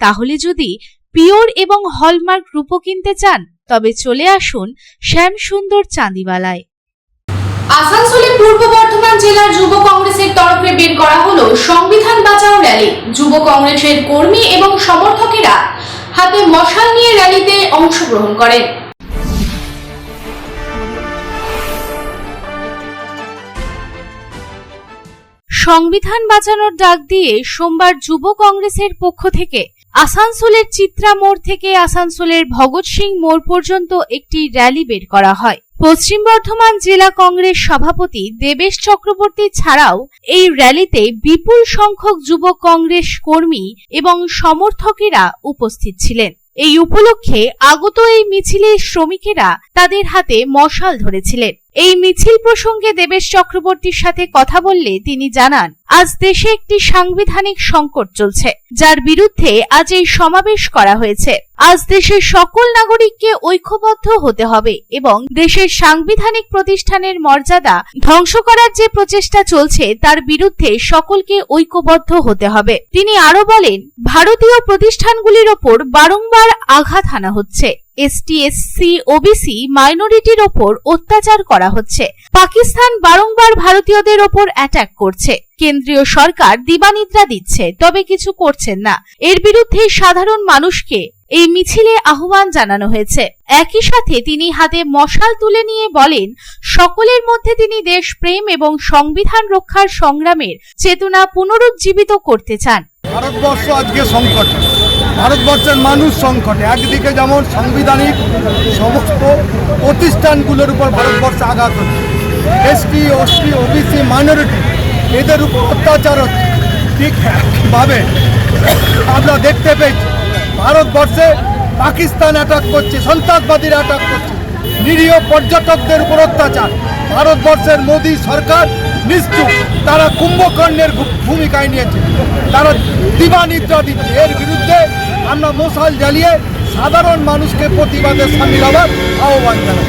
তাহলে যদি পিওর এবং হলমার্ক রূপো কিনতে চান তবে চলে আসুন শ্যাম সুন্দর চাঁদিওয়ালায়। আসানসোলে পূর্ব বর্ধমান জেলার যুব কংগ্রেসের তরফে বের করা হলো সংবিধান বাঁচাও র্যালি। যুব কংগ্রেসের কর্মী এবং সমর্থকেরা হাতে মশাল নিয়ে র্যালিতে অংশগ্রহণ করেন। সংবিধান বাঁচানোর ডাক দিয়ে সোমবার যুব কংগ্রেসের পক্ষ থেকে আসানসোলের চিত্রা মোড় থেকে আসানসোলের ভগৎ সিং মোড় পর্যন্ত একটি র্যালি বের করা হয়। পশ্চিম বর্ধমান জেলা কংগ্রেস সভাপতি দেবেশ চক্রবর্তী ছাড়াও এই র্যালিতে বিপুল সংখ্যক যুব কংগ্রেস কর্মী এবং সমর্থকেরা উপস্থিত ছিলেন। এই উপলক্ষে আগত এই মিছিলের শ্রমিকেরা তাদের হাতে মশাল ধরেছিলেন। এই মিছিল প্রসঙ্গে দেবেশ চক্রবর্তীর সাথে কথা বললে তিনি জানান আজ দেশে একটি সাংবিধানিক সংকট চলছে, যার বিরুদ্ধে আজ এই সমাবেশ করা হয়েছে। আজ দেশের সকল নাগরিককে ঐক্যবদ্ধ হতে হবে এবং দেশের সাংবিধানিক প্রতিষ্ঠানের মর্যাদা ধ্বংস করার যে প্রচেষ্টা চলছে, তার বিরুদ্ধে সকলকে ঐক্যবদ্ধ হতে হবে। তিনি আরও বলেন, ভারতীয় প্রতিষ্ঠানগুলির ওপর বারংবার আঘাত হানা হচ্ছে। এসটি এসসি ওবিসি মাইনরিটির ওপর অত্যাচার করা হচ্ছে। পাকিস্তান বারংবার ভারতীয়দের ওপর অ্যাটাক করছে। কেন্দ্রীয় সরকার দিবানিদ্রা দিচ্ছে, তবে কিছু করছেন না। এর বিরুদ্ধে সাধারণ মানুষকে এই মিছিলে আহ্বান জানানো হয়েছে। একই সাথে তিনি হাতে মশাল তুলে নিয়ে বলেন, সকলের মধ্যে তিনি দেশপ্রেম এবং সংবিধান রক্ষার সংগ্রামের চেতনা পুনরুজ্জীবিত করতে চান। ভারতবর্ষ আজকে সংকটে। ভারতবর্ষের মানুষ সংকটে। একদিকে যেমন সাংবিধানিক সমস্ত প্রতিষ্ঠানগুলোর উপর ভারতবর্ষে আঘাত হচ্ছে, এসটি, ওসটি, ওবিসি, মাইনরিটি এদের উপর অত্যাচার হচ্ছে। ঠিক একইভাবে আমরা দেখতে পেয়েছি, ভারতবর্ষে পাকিস্তান অ্যাটাক করছে, সন্ত্রাসবাদীরা অ্যাটাক করছে। নিরীহ পর্যটকদের উপর অত্যাচার। ভারতবর্ষের মোদী সরকার নিশ্চুপ। তারা কুম্ভকর্ণের ভূমিকায় নিয়েছে। তারা দিবানিদ্রা দিচ্ছে। এর বিরুদ্ধে আমরা মশাল জ্বালিয়ে সাধারণ মানুষকে প্রতিবাদে সামিল হওয়ার আহ্বান জানাই